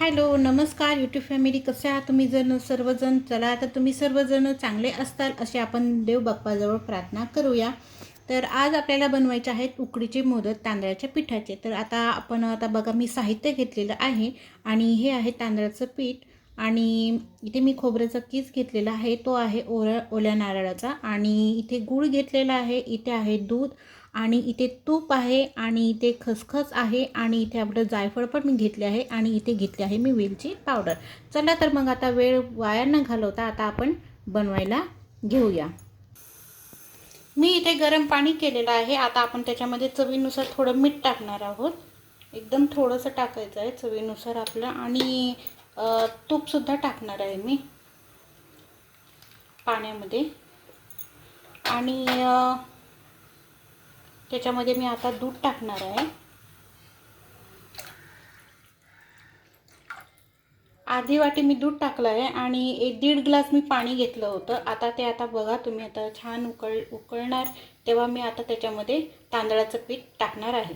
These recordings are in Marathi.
हॅलो नमस्कार यूट्यूब फॅमिली कसे आहात तुम्ही? जण सर्वजण चला तर तुम्ही सर्वजण चांगले असताल असे आपण देव बाप्पाजवळ प्रार्थना करूया. तर आज आपल्याला बनवायचे आहेत उकडीचे मोदक तांदळाच्या पिठाचे. तर आता आपण आता बघा मी साहित्य घेतलेलं आहे आणि हे आहे तांदळाचं पीठ. आणि इथे मी खोबऱ्याचा कीस घेतलेला आहे तो आहे ओर ओल्या नारळाचा. आणि इथे गूळ घेतलेला आहे इथे आहे दूध. आणि इथे तूप आहे आणि इथे खसखस आहे आणि इथे आपलं जायफळ पण मी घेतले आहे आणि इथे घेतले आहे मी वेलची पावडर. चला तर मग आता वेळ वाया न घालवता आता आपण बनवायला घेऊया. मी इथे गरम पाणी केलेलं आहे. आता आपण त्याच्यामध्ये चवीनुसार थोडं मीठ टाकणार आहोत. एकदम थोडंसं टाकायचं आहे चवीनुसार आपलं आणि तूपसुद्धा टाकणार आहे मी पाण्यामध्ये. आणि त्याच्यामध्ये मी आता दूध टाकणार आहे. आधी वाटी मी दूध टाकलं आहे आणि एक दीड ग्लास मी पाणी घेतलं होतं. आता ते आता बघा तुम्ही आता छान उकळ उकळणार तेव्हा मी आता त्याच्यामध्ये तांदळाचं पीठ टाकणार आहे.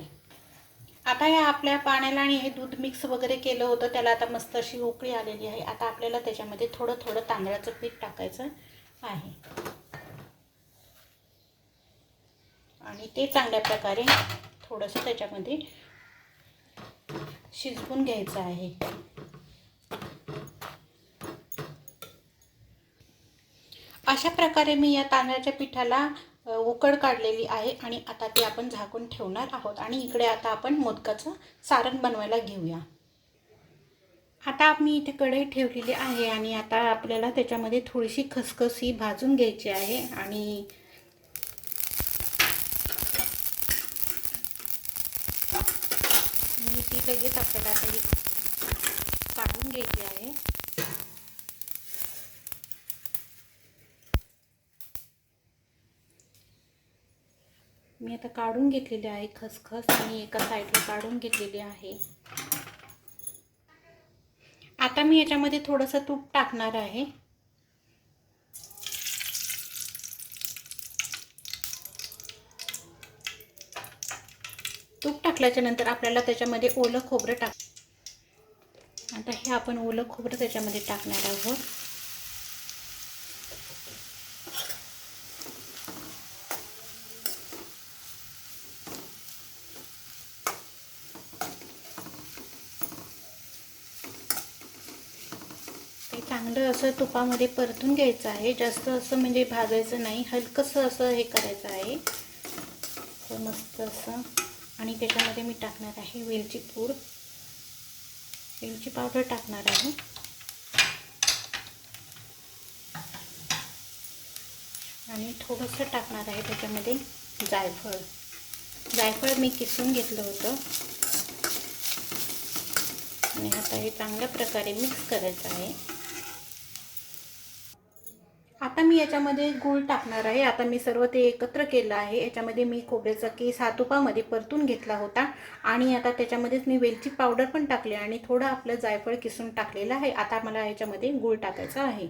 आता या आपल्या पाण्याला आणि हे दूध मिक्स वगैरे केलं होतं त्याला आता मस्त अशी उकळी आलेली आहे. आता आपल्याला त्याच्यामध्ये थोडं थोडं तांदळाचं पीठ टाकायचं आहे. आणि ते चांगल्या प्रकारे थोडंसं त्याच्यामध्ये शिजवून घ्यायचं आहे. अशा प्रकारे मी या तांदळाच्या पिठाला उकड काढलेली आहे आणि आता ते आपण झाकून ठेवणार आहोत आणि इकडे आता आपण मोदकाचं सारण बनवायला घेऊया. आता मी इथे कढई ठेवलेली आहे आणि आता आपल्याला त्याच्यामध्ये थोडीशी खसखस ही भाजून घ्यायची आहे आणि ती लगेच आपल्याला आता काढून घ्यायची आहे. मी आता काढून घेतलेली आहे खसखस आणि एका साईडला काढून घेतलेली आहे. आता मी याच्यामध्ये थोडंसं तूप टाकणार आहे तूप टाकल्याच्या नंतर आपल्याला त्याच्यामध्ये ओलं खोबरं टाक आता हे आपण ओलं खोबरं त्याच्यामध्ये टाकणार आहोत. चांगलं असं तुपामध्ये परतून घ्यायचं आहे. जास्त असं म्हणजे भाजायचं नाही. हलकंसं असं हे करायचं आहे. तर मस्त असं. आणि त्याच्यामध्ये मी टाकणार आहे वेलची पूड. वेलची पावडर टाकणार आहे. आणि थोडंसं टाकणार आहे त्याच्यामध्ये जायफळ. जायफळ मी किसून घेतलं होतं. आणि आता हे चांगल्या प्रकारे मिक्स करायचं आहे आता मी याच्यामध्ये गूळ टाकणार आहे. आता मी सर्व ते एकत्र केलं आहे. याच्यामध्ये मी खोबऱ्याचा केस हा तुपामध्ये परतून घेतला होता. आणि आता त्याच्यामध्येच मी वेलची पावडर पण टाकली आणि थोडं आपलं जायफळ किसून टाकलेलं आहे. आता मला याच्यामध्ये गूळ टाकायचा आहे.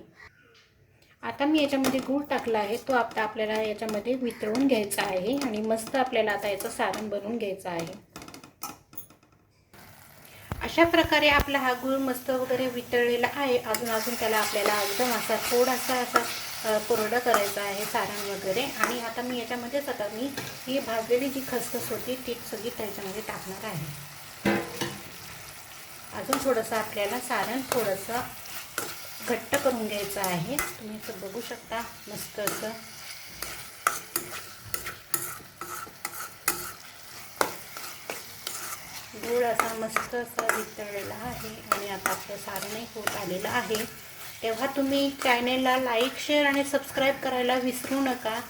आता मी याच्यामध्ये गूळ टाकला आहे. तो आता आपल्याला याच्यामध्ये वितळून घ्यायचा आहे आणि मस्त आपल्याला आता याचं सारण बनवून घ्यायचं आहे. अशा प्रकारे आपला हा गूळ मस्त वगैरे वितळलेला आहे. अजून अजून त्याला आपल्याला एकदम असा थोडासा असा कोरडं करायचं आहे सारण वगैरे. आणि आता मी याच्यामध्येच आता मी ही भाजलेली जी खसखस होती ती सगळी त्याच्यामध्ये टाकणार आहे. अजून थोडंसं आपल्याला सारण थोडंसं घट्ट करून घ्यायचं आहे. तुम्ही तर बघू शकता मस्त असं. गूळ असा मस्त असा वितळलेला आहे आणि आता आपलं सारणही होत आलेलं आहे. तेव्हा तुम्ही चॅनेलला लाईक शेअर आणि सबस्क्राईब करायला विसरू नका.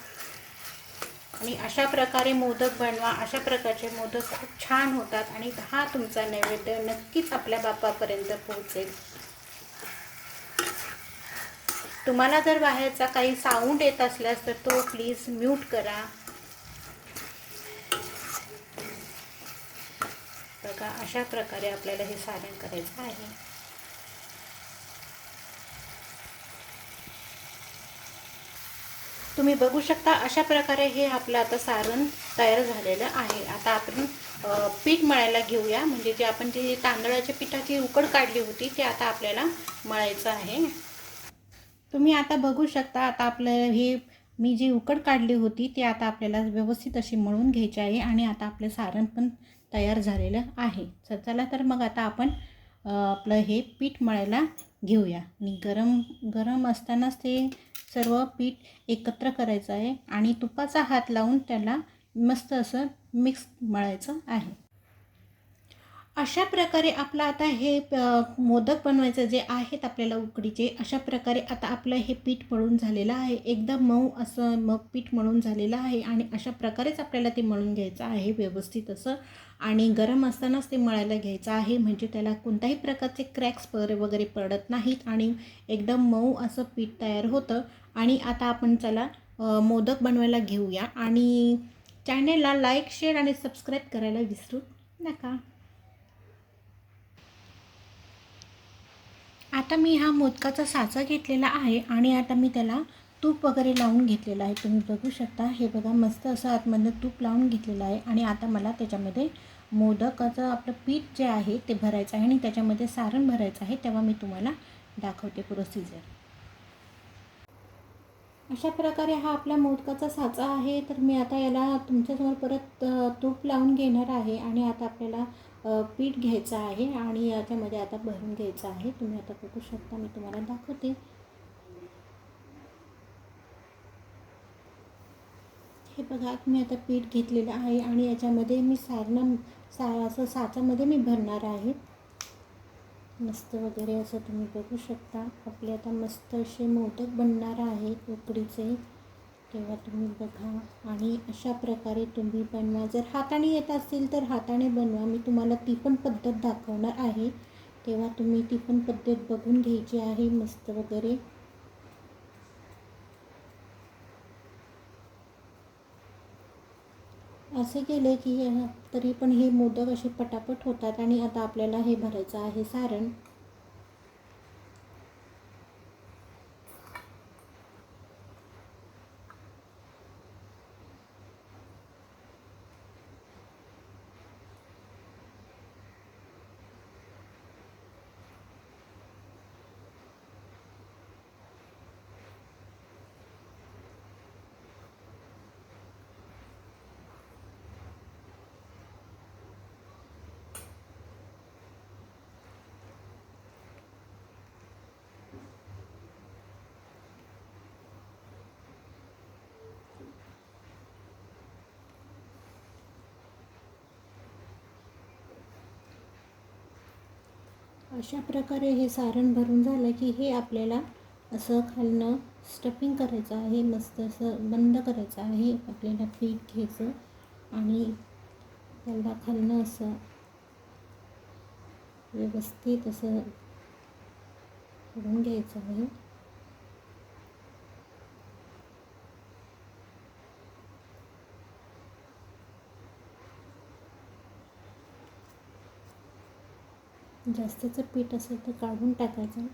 आणि अशा प्रकारे मोदक बनवा अशा प्रकारचे मोदक खूप छान होतात आणि हा तुमचा नैवेद्य नक्कीच आपल्या बापापर्यंत पोहोचेल. तुम्हाला जर बाहेरचा काही साऊंड येत असल्यास तर तो प्लीज म्यूट करा. बघा अशा प्रकारे आपल्याला हे सारण करायचं आहे. तुम्ही बघू शकता अशा प्रकारे हे आपलं आता सारण तयार झालेलं आहे. आता आपण पीठ मळायला घेऊया. म्हणजे जे आपण जी तांदळाच्या पिठाची उकड काढली होती ते आता आपल्याला मळायचं आहे. तुम्ही आता बघू शकता आता आपलं हे मी जी उकड काढली होती ती आता आपल्याला व्यवस्थित अशी मळून घ्यायची आहे आणि आता आपलं सारण पण तयार झालेलं आहे. तर चला तर मग आता आपण आपलं हे पीठ मळायला घेऊया. आणि गरम गरम असतानाच ते सर्व पीठ एकत्र करायचं आहे आणि तुपाचा हात लावून त्याला मस्त असं मिक्स मळायचं आहे. अशा प्रकारे आपलं आता हे मोदक बनवायचं जे आहेत आपल्याला उकडीचे अशा प्रकारे आता आपलं हे पीठ मळून झालेलं आहे. एकदम मऊ असं मग पीठ मळून झालेलं आहे आणि अशा प्रकारेच आपल्याला ते मळून घ्यायचं आहे व्यवस्थित असं. आणि गरम असतानाच ते मळायला घ्यायचं आहे. म्हणजे त्याला कोणत्याही प्रकारचे क्रॅक्स वगैरे वगैरे पडत नाहीत आणि एकदम मऊ असं पीठ तयार होतं. आणि आता आपण चला मोदक बनवायला घेऊया. आणि चॅनेलला लाईक शेअर आणि सबस्क्राईब करायला विसरू नका. आता मी हा मोदकाचा साचा घेतलेला आहे आणि आता मी त्याला तूप वगैरे लावून घेतलेलं आहे. तुम्ही बघू शकता हे बघा मस्त असं आतमधनं तूप लावून घेतलेलं आहे आणि आता मला त्याच्यामध्ये मोदकाचं आपलं पीठ जे आहे ते भरायचं आहे आणि त्याच्यामध्ये सारण भरायचं आहे तेव्हा मी तुम्हाला दाखवते प्रोसिजर. अशा प्रकारे हा आपला मोदकाचा साचा आहे. तर मी आता याला तुमच्यासमोर परत तूप लावून घेणार आहे आणि आता आपल्याला पीठ घ्यायचं आहे आणि याच्यामध्ये आता भरून घ्यायचं आहे. तुम्ही आता बघू शकता मी तुम्हाला दाखवते. हे बघा मी आता पीठ घेतलेलं आहे आणि याच्यामध्ये मी सारणं सा असं साचामध्ये मी भरणार आहे. मस्त वगैरे असं तुम्ही बघू शकता. आपले आता मस्त असे मोदक बनणार आहेत उकडीचे. तेव्हा तुम्ही बघा. आणि अशा प्रकारे तुम्ही बनवा. जर हाताने येत असतील तर हाताने बनवा. मी तुम्हाला ती पण पद्धत दाखवणार आहे. तेव्हा तुम्ही ती पण पद्धत बघून घ्यायची आहे. मस्त वगैरे. असे केले की तरी पण हे मोदक असे पटापट होतात आणि आता आपल्याला हे भरायचं आहे सारण. अशा प्रकारे हे सारण भरून झालं की हे आपल्याला असं खालनं स्टफिंग करायचं आहे मस्त असं बंद करायचं आहे आपल्याला पीठ घ्यायचं आणि त्याला खालनं असं व्यवस्थित असं करून घ्यायचं आहे. जास्तीचं पीठ असेल तर काढून टाकायचं.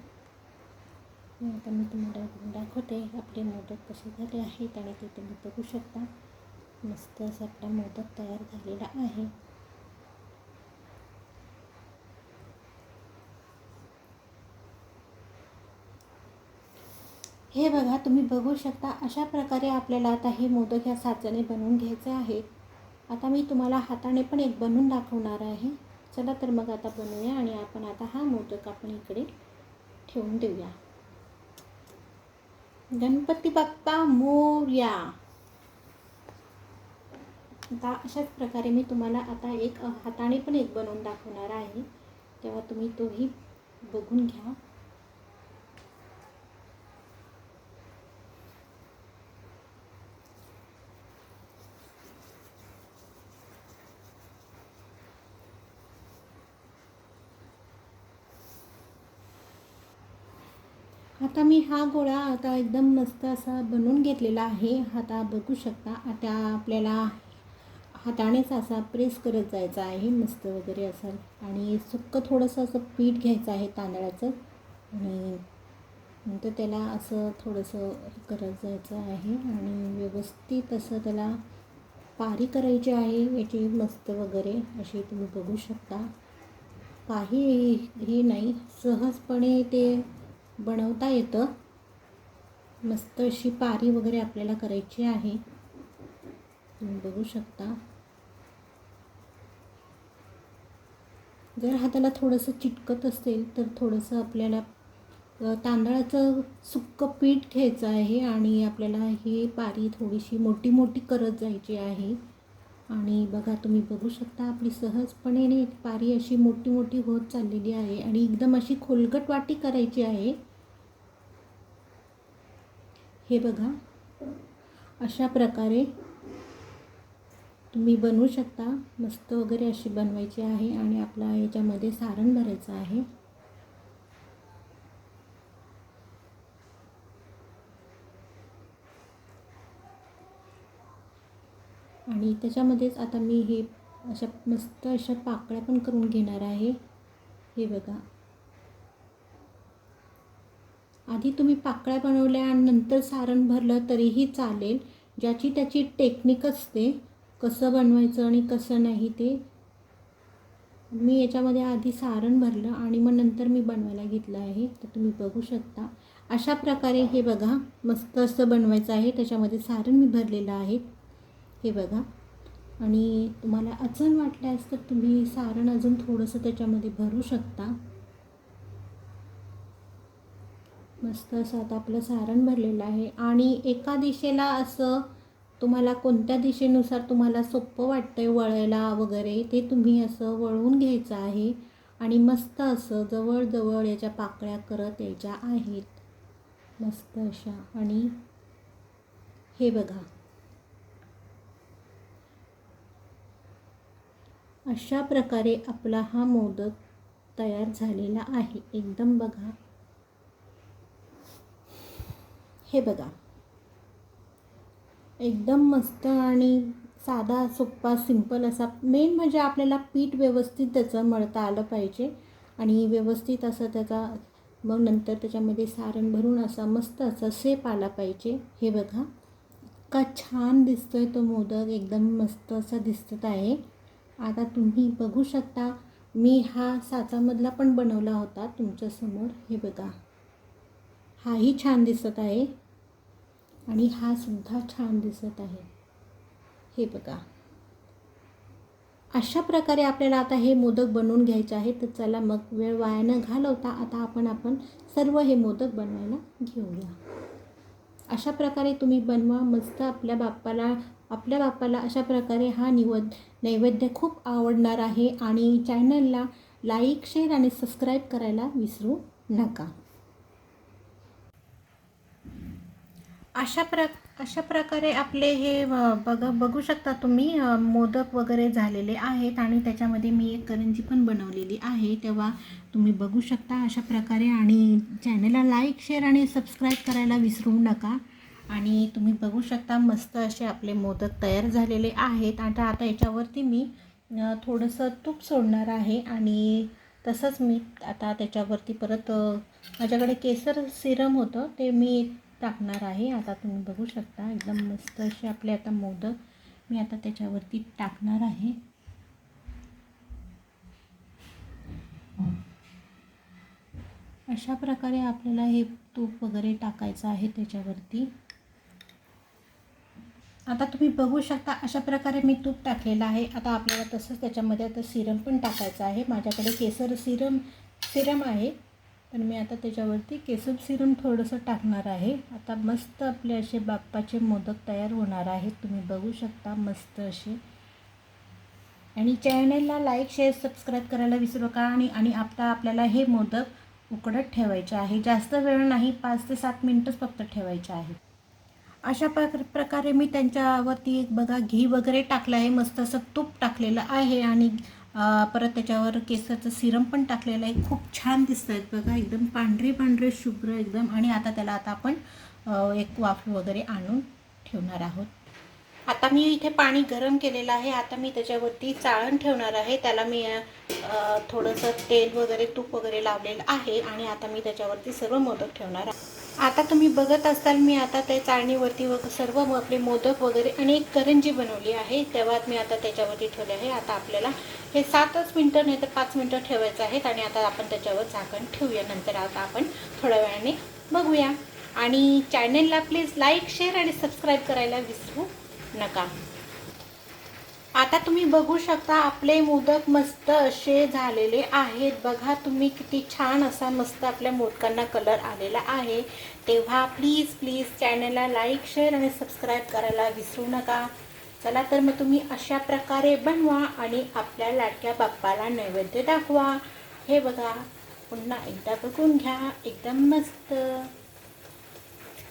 आता मी तुम्हाला दाखवते आपले मोदक कसे झाले आहेत आणि ते तुम्ही बघू शकता. मस्त असं आपला मोदक तयार झालेला आहे. हे बघा तुम्ही बघू शकता अशा प्रकारे आपल्याला आता हे मोदक ह्या साच्याने बनवून घ्यायचे आहेत. आता मी तुम्हाला हाताने पण एक बनवून दाखवणार आहे. चला तर मग आता बनवूया आणि आपण आता हा मोदक आपण इकडे ठेवून देऊया. गणपती बाप्पा मोर्या. आता अशाच प्रकारे मी तुम्हाला आता एक हाताने पण एक बनवून दाखवणार आहे. तेव्हा तुम्ही तोही बघून घ्या. आता मी हा गोळा आता एकदम मस्त असा बनवून घेतलेला आहे. आता बघू शकता आता आपल्याला हातानेच असा प्रेस करत जायचा आहे मस्त वगैरे असं. आणि सुक्क थोडंसं असं पीठ घ्यायचं आहे तांदळाचं. आणि नंतर त्याला असं थोडंसं हे करत जायचं आहे. आणि व्यवस्थित असं त्याला पारी करायची आहे याची मस्त वगैरे अशी तुम्ही बघू शकता. काही हे नाही सहजपणे ते बनवता येतं. मस्त अशी पारी वगैरे आपल्याला करायची आहे. तुम्ही बघू शकता. जर हाताला थोडंसं चिटकत असेल तर थोडंसं आपल्याला तांदळाचं सुक्कं पीठ घ्यायचं आहे आणि आपल्याला ही पारी थोडीशी मोठी मोठी करत जायची आहे. आणि बघा तुम्ही बघू शकता आपली सहजपणे पारी अशी मोठी मोठी होत चाललेली आहे आणि एकदम अशी खोलगट वाटी करायची आहे. हे बघा. अशा प्रकारे तुम्ही बनवू शकता. मस्त वगैरे अशी बनवायची आहे आणि आपला याच्यामध्ये सारण भरायचं आहे. आणि त्याच्यामध्येच आता मी हे अशा मस्त अशा पाकळ्या पण करून घेणार आहे. हे बघा. आधी तुम्ही पाकळ्या बनवल्या आणि नंतर सारण भरलं तरीही चालेल. ज्याची त्याची टेक्निक असते कसं बनवायचं आणि कसं नाही ते. मी याच्यामध्ये आधी सारण भरलं आणि मग नंतर मी बनवायला घेतलं आहे. तर तुम्ही बघू शकता. अशा प्रकारे हे बघा मस्त असं बनवायचं आहे. त्याच्यामध्ये सारण मी भरलेलं आहे. हे बघा. आणि तुम्हाला अचण वाटल्यास तर तुम्ही सारण अजून थोडंसं त्याच्यामध्ये भरू शकता. मस्त असं आता आपलं सारण भरलेलं आहे. आणि एका दिशेला असं तुम्हाला कोणत्या दिशेनुसार तुम्हाला सोपं वाटतं आहे वळायला वगैरे ते तुम्ही असं वळवून घ्यायचं आहे. आणि मस्त असं जवळजवळ याच्या पाकळ्या करत यायच्या आहेत. मस्त अशा. आणि हे बघा. अशा प्रकारे आपला हा मोदक तयार झालेला आहे. एकदम बघा. हे बघा. एकदम मस्त आणि साधा सोप्पा सिंपल असा. मेन म्हणजे आपल्याला पीठ व्यवस्थित त्याचं मळता आलं पाहिजे. आणि व्यवस्थित असं त्याचा मग नंतर त्याच्यामध्ये सारण भरून असा मस्त असा सेप आला पाहिजे. हे बघा. इतका छान दिसतोय तो मोदक. एकदम मस्त असा दिसत आहे. आता तुम्ही बघू शकता मी हा साचामधला पण बनवला होता तुमच्यासमोर. हे बघा. हाही छान दिसत आहे. आणि हा सुद्धा छान दिसत आहे. हे बघा. अशा प्रकारे आपल्याला आता हे मोदक बनवून घ्यायचे आहे तर चला मग वेळ वायानं घालवता आता आपण आपण सर्व हे मोदक बनवायला घेऊया. अशा प्रकारे तुम्ही बनवा. मस्त आपल्या बाप्पाला आपल्या बाप्पाला अशा प्रकारे हा निवद नैवेद्य खूप आवडणार आहे. आणि चॅनलला लाईक शेअर आणि सबस्क्राईब करायला विसरू नका. अशा प्र अशा प्रकारे आपले हे बघ बघू शकता तुम्ही मोदक वगैरे झालेले आहेत आणि त्याच्यामध्ये मी एक करंजी पण बनवलेली आहे. तेव्हा तुम्ही बघू शकता अशा प्रकारे आणि चॅनलला लाईक शेअर आणि सबस्क्राईब करायला विसरू नका. आणि तुम्ही बघू शकता मस्त असे आपले मोदक तयार झालेले आहेत. आता आता याच्यावरती मी थोडंसं तूप सोडणार आहे आणि तसंच मी आता त्याच्यावरती परत माझ्याकडे केसर सिरम होतं. ते मी टाकणार आहे. आता तुम्ही बघू शकता एकदम मस्त असे आपले आता मोदक मी आता त्याच्यावरती टाकणार आहे. अशा प्रकारे आपल्याला हे तूप वगैरे टाकायचं आहे त्याच्यावरती. आता तुम्ही बघू शकता अशा प्रकारे मी तूप टाकलेलं आहे. आता आपल्याला तसंच त्याच्यामध्ये आता सिरम पण टाकायचं आहे. माझ्याकडे केसर सिरम सिरम आहे. पण मी आता त्याच्यावरती केसर सिरम थोडंसं टाकणार आहे. आता मस्त आपले असे बाप्पाचे मोदक तयार होणार आहेत. तुम्ही बघू शकता मस्त असे. आणि चॅनलला लाईक शेअर सबस्क्राईब करायला विसरू नका. आणि आणि आता आपल्याला हे मोदक उकडत ठेवायचे आहे. जास्त वेळ नाही पाच ते सात मिनटंच फक्त ठेवायचे आहे. अशा प्रकारे मी त्यांच्यावरती एक बघा घी वगैरे टाकलं आहे. मस्त असं तूप टाकलेलं आहे. आणि परत त्याच्यावर केसरचं सिरम पण टाकलेलं आहे. खूप छान दिसत आहेत बघा. एकदम पांढरे पांढरे शुभ्र एकदम. आणि आता त्याला आता आपण एक वाफ वगैरे आणून ठेवणार आहोत. आता मी इथे पाणी गरम केलेलं आहे. आता मी त्याच्यावरती चाळण ठेवणार आहे. त्याला मी थोडंसं तेल वगैरे तूप वगैरे लावलेलं आहे. आणि आता मी त्याच्यावरती सर्व मोदक ठेवणार आहे. आता तुम्ही बघत असाल मी आता त्या चाळणीवरती व सर्व आपले मोदक वगैरे आणि एक करंजी बनवली आहे. तेव्हा मी आता त्याच्यावरती ठेवले आहे. आता आपल्याला हे सातच मिनटं नाही तर पाच मिनटं ठेवायचं आहेत आणि आता आपण त्याच्यावर झाकण ठेवूया. नंतर आता आपण थोड्या वेळाने बघूया. आणि चॅनेलला प्लीज लाईक शेअर आणि सबस्क्राईब करायला विसरू नका. आता तुम्ही बघू शकता आपले मोदक मस्त असे झालेले आहेत. बघा तुम्ही किती छान असा मस्त आपल्या मोदकांना कलर आलेला आहे. तेव्हा प्लीज प्लीज चॅनलला लाईक शेअर आणि सबस्क्राईब करायला विसरू नका. चला तर मग तुम्ही अशा प्रकारे बनवा आणि आपल्या लाडक्या बाप्पाला नैवेद्य दाखवा. हे बघा पुन्हा एकदा बघून घ्या एकदम मस्त.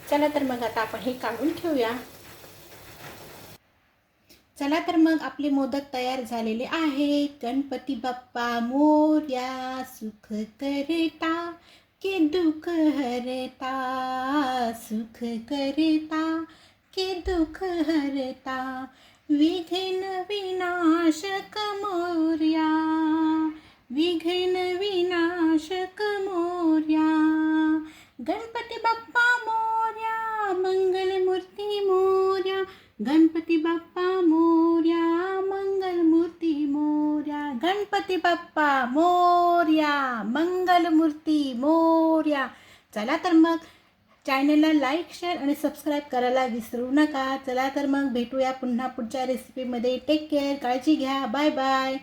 चला तर मग आता आपण हे काढून ठेवूया. चला तर मग आपले मोदक तयार झालेले आहे गणपती बाप्पा मोर्या सुख करता के दुख हरता सुख करता. के दुःख हरता विघ्न विनाशक मोर्या विघ्न विनाशक मोर्या। गणपती बाप्पा मोर्या मंगलमूर्ती मोर्या। गणपती बाप्पा मोर्या मंगलमूर्ती मोर्या। गणपती बाप्पा मोर्या मंगलमूर्ती मोर्या। चला तर मग चॅनलला लाईक शेअर आणि सबस्क्राईब करायला विसरू नका. चला तर मग भेटूया पुन्हा पुढच्या रेसिपीमध्ये टेक केअर काळजी घ्या. Bye bye